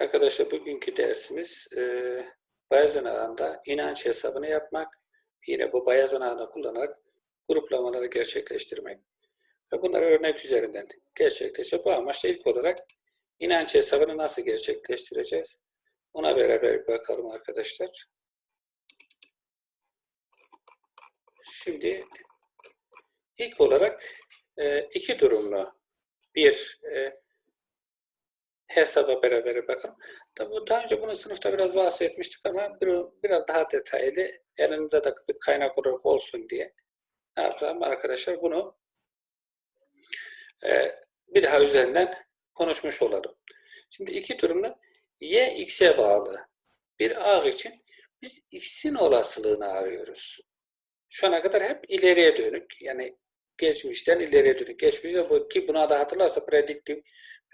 Arkadaşlar bugünkü dersimiz e, Bayezid ağında inanç hesabını yapmak. Yine bu Bayezid ağını kullanarak gruplamaları gerçekleştirmek. Ve bunları örnek üzerinden gerçekleştirip bu amaçla ilk olarak inanç hesabını nasıl gerçekleştireceğiz? Ona beraber bakalım arkadaşlar. Şimdi ilk olarak e, iki durumlu bir e, hesaba beraber bakalım. Tabii daha önce bunu sınıfta biraz bahsetmiştik ama bir, biraz daha detaylı elimizde de bir kaynak olarak olsun diye ne yapalım arkadaşlar bunu e, bir daha üzerinden konuşmuş olalım. Şimdi iki durumda y x'e bağlı bir ağ için biz x'in olasılığını arıyoruz. Şu ana kadar hep ileriye dönük yani geçmişten ileriye dönük. Geçmişte bu ki buna da hatırlarsa prediktif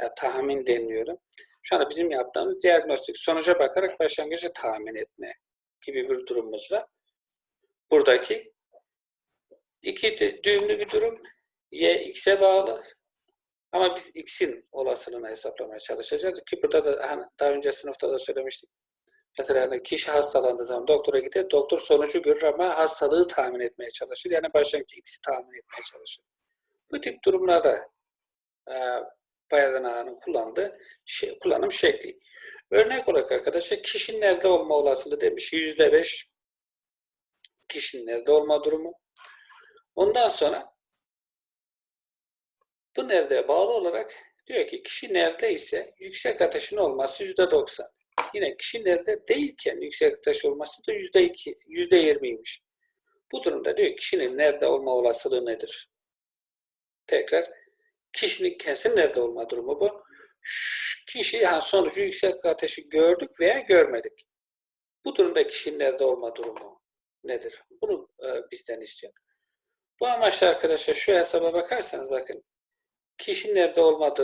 ya, tahmin deniliyordu. Şu anda bizim yaptığımız diagnostik sonuca bakarak başlangıcı tahmin etme gibi bir durumumuz var. Buradaki iki düğümlü bir durum. Y x'e bağlı. Ama biz x'in olasılığını hesaplamaya çalışacağız. Ki burada da hani daha önce sınıfta da söylemiştik. Mesela hani kişi hastalandığı zaman doktora gider, doktor sonucu görür ama hastalığı tahmin etmeye çalışır. Yani başlangıç x'i tahmin etmeye çalışır. Bu tip durumlarda Bayezid ağının kullandığı şey, kullanım şekli. Örnek olarak arkadaşlar kişinin nerede olma olasılığı demiş. Yüzde beş kişinin nerede olma durumu. Ondan sonra bu nerede bağlı olarak diyor ki kişi nerede ise yüksek ateşin olması yüzde doksan. Yine kişi nerede değilken yüksek ateş olması da yüzde iki, yüzde yirmiymiş. Bu durumda diyor kişinin nerede olma olasılığı nedir? Tekrar kişinin kesin nerede olma durumu bu. Kişi yani sonucu yüksek ateşi gördük veya görmedik. Bu durumda kişinin nerede olma durumu nedir? Bunu e, bizden istiyor. Bu amaçla arkadaşlar şu hesaba bakarsanız bakın kişinin nerede olma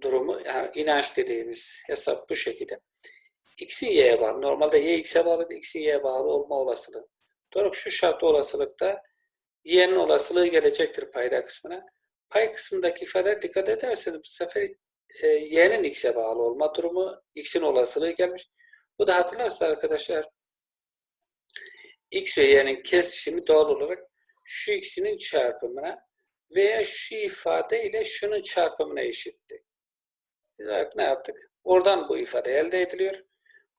durumu yani inanç dediğimiz hesap bu şekilde. X'in Y'ye bağlı. Normalde Y X'e bağlı, X'in Y'ye bağlı olma olasılığı. Doğru şu şartlı olasılıkta Y'nin olasılığı gelecektir payda kısmına. Pay kısmındaki ifade dikkat ederseniz bu sefer e, y'nin x'e bağlı olma durumu, x'in olasılığı gelmiş. Bu da hatırlarsa arkadaşlar x ve y'nin kesişimi doğal olarak şu ikisinin çarpımına veya şu ifade ile şunun çarpımına eşitti. Biz ne yaptık? Oradan bu ifade elde ediliyor.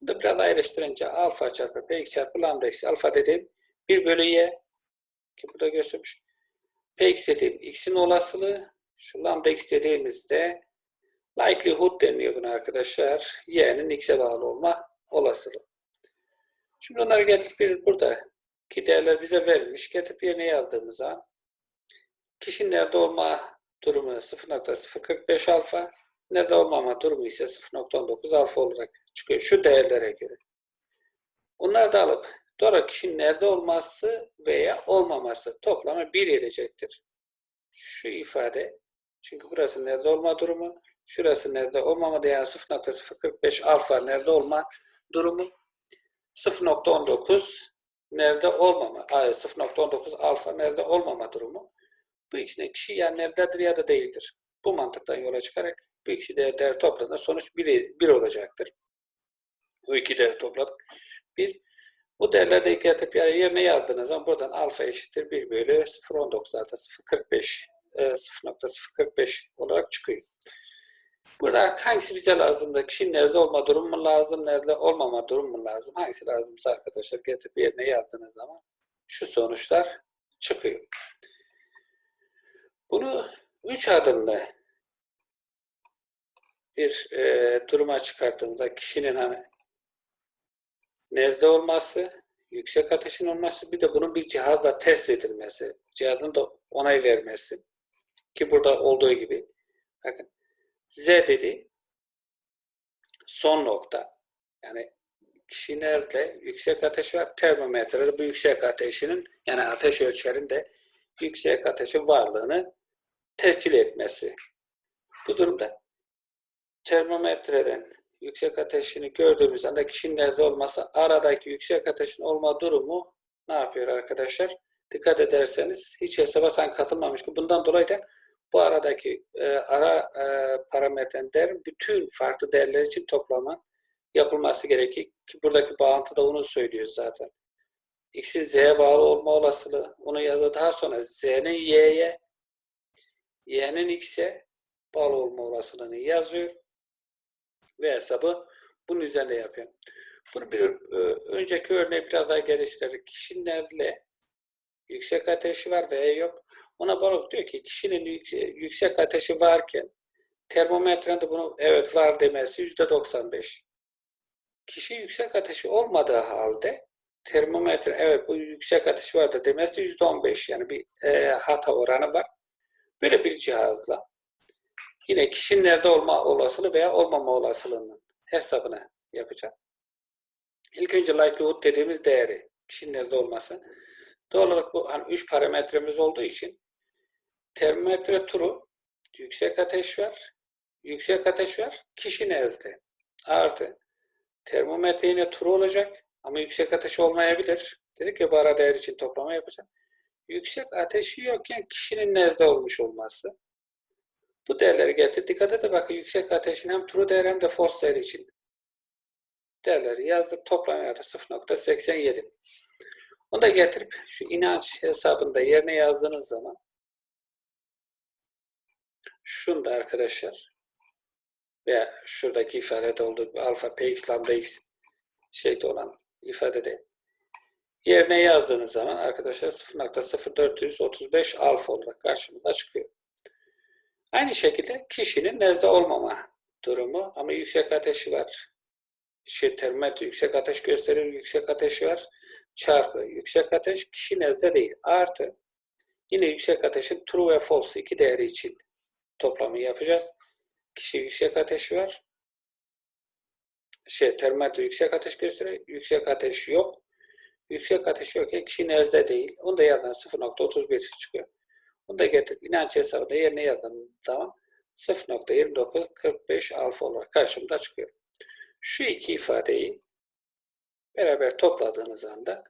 Bu da biraz ayrıştırınca alfa çarpı p çarpı lambda x alfa dediğim 1 bölü y ki burada göstermiş. Px dediğim x'in olasılığı. Şu lambda x dediğimizde likelihood deniyor buna arkadaşlar. Y'nin x'e bağlı olma olasılığı. Şimdi onları getirip bir burada ki değerler bize verilmiş. Getirip yerine yazdığımız zaman kişinin nerede olma durumu 0.045 alfa, nerede olmama durumu ise 0.19 alfa olarak çıkıyor. Şu değerlere göre. Onları da alıp Doğru kişinin nerede olması veya olmaması toplamı 1 edecektir. Şu ifade, çünkü burası nerede olma durumu, şurası nerede olmama yani 0.045 alfa nerede olma durumu, 0.19 nerede olmama, 0.19 alfa nerede olmama durumu. Bu ikisinin kişi ya nerededir ya da değildir. Bu mantıktan yola çıkarak bu ikisi değer, değer topladığında sonuç 1, 1 olacaktır. Bu iki değer topladık. 1. Bu değerleri getirip yani yerine yazdığınız zaman buradan alfa eşittir 1 bölü 0.19'larda 0.45 0.045 olarak çıkıyor. Burada hangisi bize lazım da kişinin nerede olma durumu mu lazım, nerede olmama durumu mu lazım? Hangisi lazımsa arkadaşlar getirip yerine yazdığınız zaman şu sonuçlar çıkıyor. Bunu üç adımda bir e, duruma çıkarttığımızda kişinin hani nezle olması, yüksek ateşin olması, bir de bunun bir cihazla test edilmesi, cihazın da onay vermesi. Ki burada olduğu gibi. Bakın Z dedi son nokta. Yani kişi nerede yüksek ateş var, termometrede bu yüksek ateşinin yani ateş ölçerinde yüksek ateşin varlığını tescil etmesi. Bu durumda termometreden yüksek ateşini gördüğümüz anda kişinin nerede olması aradaki yüksek ateşin olma durumu ne yapıyor arkadaşlar? Dikkat ederseniz hiç hesaba sen katılmamış ki bundan dolayı da bu aradaki e, ara e, parametrenin değerin bütün farklı değerler için toplaman yapılması gerekir. Ki buradaki bağıntı da onu söylüyor zaten. X'in Z'ye bağlı olma olasılığı. Onu ya da daha sonra Z'nin Y'ye, Y'nin X'e bağlı olma olasılığını yazıyor. Ve hesabı bunun üzerinde yapıyor. Bunu bir e, önceki örneği biraz daha geliştirerek kişilerle yüksek ateşi var veya yok. Ona balık diyor ki kişinin yüksek, ateşi varken termometrede bunu evet var demesi yüzde 95. Kişi yüksek ateşi olmadığı halde termometre evet bu yüksek ateş vardı demesi yüzde 15 yani bir e, hata oranı var. Böyle bir cihazla yine kişinin nerede olma olasılığı veya olmama olasılığının hesabını yapacağım. İlk önce likelihood dediğimiz değeri kişinin nerede olması. Doğal olarak bu hani üç parametremiz olduğu için termometre turu yüksek ateş var, yüksek ateş var, kişi nezle. Artı termometre yine turu olacak ama yüksek ateş olmayabilir. Dedik ya bu ara değer için toplama yapacağım. Yüksek ateşi yokken kişinin nezle olmuş olması. Bu değerleri getir. Dikkat edin bakın yüksek ateşin hem turu değer hem de fos değeri için. Değerleri yazdık. Toplam yarı 0.87. Onu da getirip şu inanç hesabında yerine yazdığınız zaman şunu da arkadaşlar veya şuradaki ifadede olduğu gibi alfa px lambda x şeyde olan ifadede yerine yazdığınız zaman arkadaşlar 0.0435 alfa olarak karşımıza çıkıyor. Aynı şekilde kişinin nezle olmama durumu ama yüksek ateşi var. Şey, termometre yüksek ateş gösterir, yüksek ateşi var. Çarpı yüksek ateş kişi nezle değil. Artı yine yüksek ateşin true ve false iki değeri için toplamı yapacağız. Kişi yüksek ateşi var. Şey, termometre yüksek ateş gösteriyor. Yüksek ateş yok. Yüksek ateş yok. Kişi nezle değil. Onu da yerden 0.31 çıkıyor. Bunu da getirip inanç hesabında yerine yazdığım zaman 0.2945 alfa olarak karşımda çıkıyor. Şu iki ifadeyi beraber topladığınız anda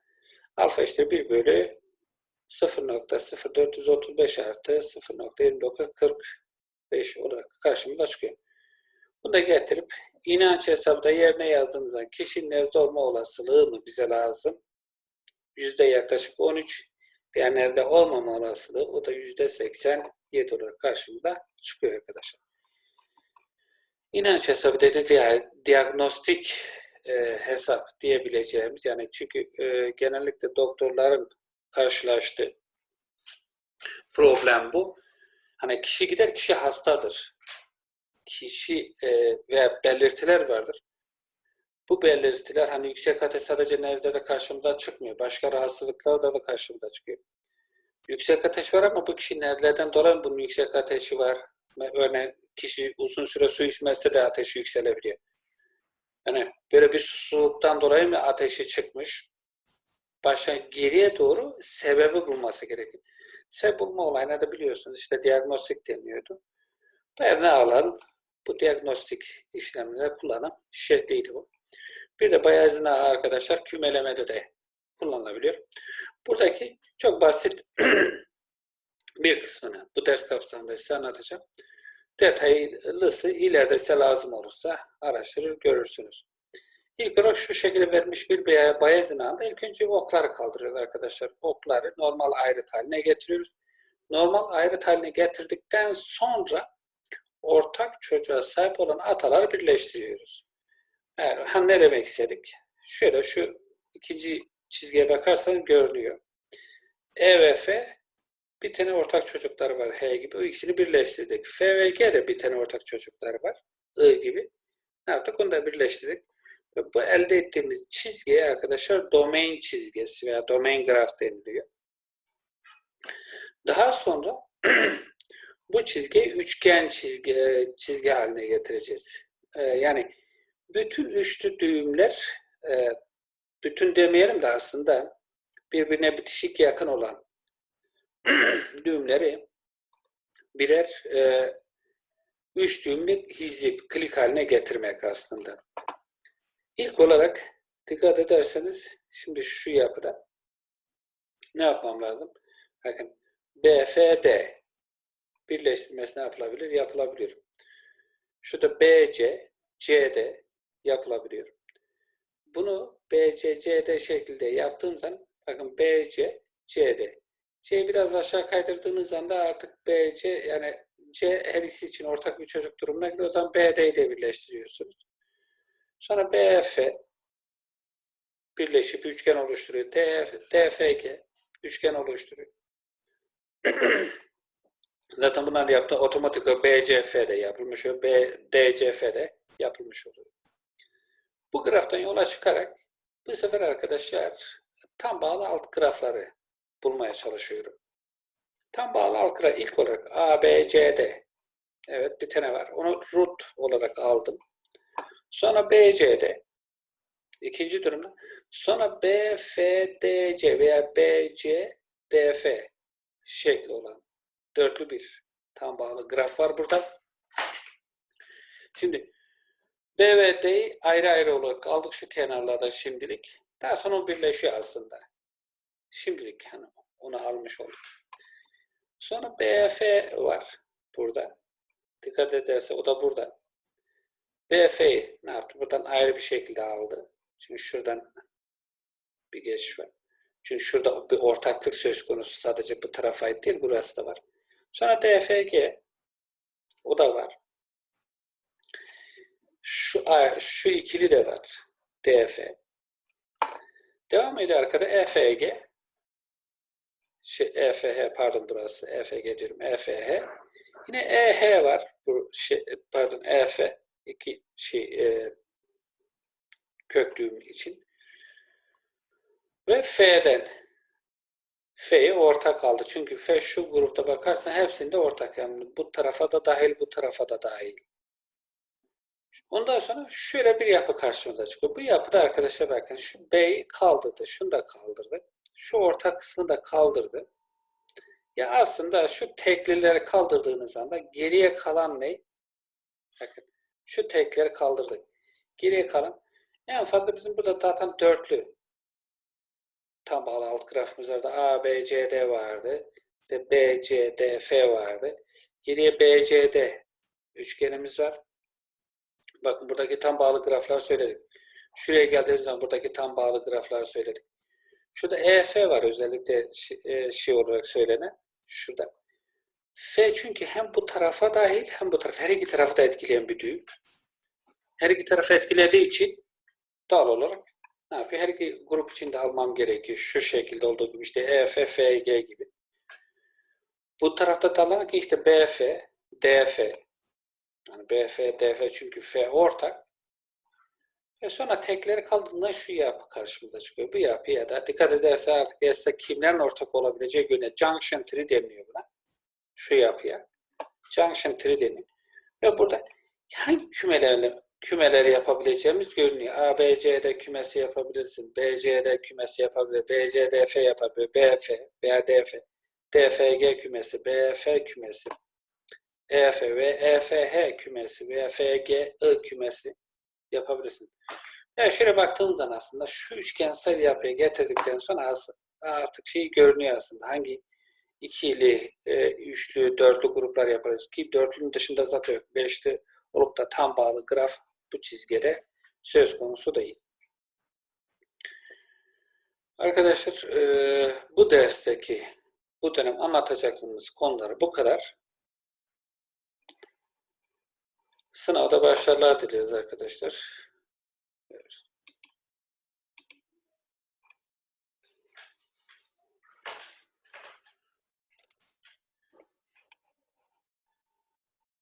alfa işte 1 bölü 0.0435 artı 0.2945 olarak karşımıza çıkıyor. Bunu da getirip inanç hesabında yerine yazdığınız zaman kişinin nezle olma olasılığı mı bize lazım? Yüzde yaklaşık 13. Nerede olmama olasılığı o da yüzde 87 olarak karşımıza çıkıyor arkadaşlar. İnanç hesabı dedik veya diagnostik e, hesap diyebileceğimiz yani çünkü e, genellikle doktorların karşılaştığı problem bu. Hani kişi gider kişi hastadır. Kişi e, veya belirtiler vardır. Bu belirtiler hani yüksek ateş sadece nezle de karşımıza çıkmıyor. Başka rahatsızlıklar da karşımıza çıkıyor. Yüksek ateş var ama bu kişi nelerden dolayı bunun yüksek ateşi var. Örneğin kişi uzun süre su içmezse de ateşi yükselebiliyor. Yani böyle bir susuzluktan dolayı mı ateşi çıkmış? Başa geriye doğru sebebi bulması gerekiyor. Sebep bulma olayına da biliyorsunuz işte diagnostik deniyordu. Bayağı ağların bu diagnostik işlemlere kullanan şekliydi bu. Bir de bayağı izin arkadaşlar kümelemede de kullanılabiliyor. Buradaki çok basit bir kısmını bu ders kapsamında size anlatacağım. Detaylısı ileride size lazım olursa araştırır görürsünüz. İlk olarak şu şekilde vermiş bir bayezin anda ilk önce okları kaldırıyoruz arkadaşlar. Okları normal ayrıt haline getiriyoruz. Normal ayrıt haline getirdikten sonra ortak çocuğa sahip olan ataları birleştiriyoruz. Yani, ha, ne demek istedik? Şöyle şu ikinci çizgiye bakarsan görünüyor. E ve F bir tane ortak çocukları var H gibi. O ikisini birleştirdik. F ve G de bir tane ortak çocukları var. I gibi. Ne yaptık? Onu da birleştirdik. Ve bu elde ettiğimiz çizgiye arkadaşlar domain çizgisi veya domain graph deniliyor. Daha sonra bu çizgiyi üçgen çizgi, çizgi haline getireceğiz. Ee, yani bütün üçlü düğümler e, bütün demeyelim de aslında birbirine bitişik yakın olan düğümleri birer e, üç düğümlü hizip, klik haline getirmek aslında. İlk olarak dikkat ederseniz şimdi şu yapıda ne yapmam lazım? Bakın BFD birleştirmesi ne yapılabilir? Yapılabilir. Şurada BC, CD yapılabiliyor. Bunu BC, CD şeklinde yaptığım zaman bakın BC, CD. C biraz aşağı kaydırdığınız anda artık BC yani C her ikisi için ortak bir çocuk durumuna gidiyor. O zaman BD'yi de birleştiriyorsunuz. Sonra BF birleşip üçgen oluşturuyor. DF, DFG üçgen oluşturuyor. Zaten bunlar yaptı. Otomatik BCF de yapılmış oluyor. B, DCF de yapılmış oluyor. Bu graftan yola çıkarak bu sefer arkadaşlar tam bağlı alt grafları bulmaya çalışıyorum. Tam bağlı alt graf ilk olarak A, B, C, D. Evet bir tane var. Onu root olarak aldım. Sonra B, C, D. İkinci durumda. Sonra B, F, D, C veya B, C, D, F şekli olan dörtlü bir tam bağlı graf var burada. Şimdi B ve D'yi ayrı ayrı olarak aldık şu kenarlarda şimdilik. Daha sonra birleşiyor aslında. Şimdilik hani onu almış olduk. Sonra BF var burada. Dikkat ederse o da burada. BF'yi ne yaptı? Buradan ayrı bir şekilde aldı. Çünkü şuradan bir geçiş var. Çünkü şurada bir ortaklık söz konusu. Sadece bu tarafa ait değil, burası da var. Sonra DFG o da var. Şu, şu ikili de var. DF. Devam ediyor arkada EFG. Şey, EFH pardon burası. EFG diyorum. EFH. Yine EH var. Bu şey, pardon EF. iki şey e, köklüğüm için. Ve F'den. F'yi ortak aldı. Çünkü F şu grupta bakarsan hepsinde ortak. Yani bu tarafa da dahil, bu tarafa da dahil. Ondan sonra şöyle bir yapı karşımıza çıkıyor. Bu yapıda arkadaşlar bakın şu B'yi kaldırdı. Şunu da kaldırdı. Şu orta kısmını da kaldırdı. Ya aslında şu teklileri kaldırdığınız anda geriye kalan ne? Bakın şu tekleri kaldırdık. Geriye kalan en fazla bizim burada zaten dörtlü tam bağlı alt grafımız vardı. A, B, C, D vardı. De B, C, D, F vardı. Geriye B, C, D üçgenimiz var. Bakın buradaki tam bağlı graflar söyledik. Şuraya geldiğimiz zaman buradaki tam bağlı graflar söyledik. Şurada EF var özellikle şey olarak söylenen. Şurada. F çünkü hem bu tarafa dahil hem bu tarafa. Her iki tarafı da etkileyen bir düğüm. Her iki tarafı etkilediği için doğal olarak ne yapıyor? Her iki grup içinde almam gerekiyor. Şu şekilde olduğu gibi işte EF, FG gibi. Bu tarafta da ki işte BF, DF, yani BF, DF çünkü F ortak. Ve sonra tekleri kaldığında şu yapı karşımıza çıkıyor. Bu yapı ya da dikkat ederse artık etse kimlerin ortak olabileceği göre junction tree deniliyor buna. Şu yapıya. Junction tree deniyor. Ve burada hangi kümelerle kümeleri yapabileceğimiz görünüyor. A, B, C'de kümesi yapabilirsin. B, C'de kümesi yapabilir. B, C, D, F yapabilir. B, F veya D, F. D, F, G kümesi. B, F kümesi. EF ve EFH kümesi veya FG, I kümesi yapabilirsin. Yani şöyle baktığımız zaman aslında şu üçgensel yapıya getirdikten sonra artık şey görünüyor aslında. Hangi ikili, e, üçlü, dörtlü gruplar yaparız ki dörtlünün dışında zaten yok. Beşli olup da tam bağlı graf bu çizgide söz konusu değil. Arkadaşlar e, bu dersteki bu dönem anlatacaklarımız konuları bu kadar. Sınavda başarılar dileriz arkadaşlar.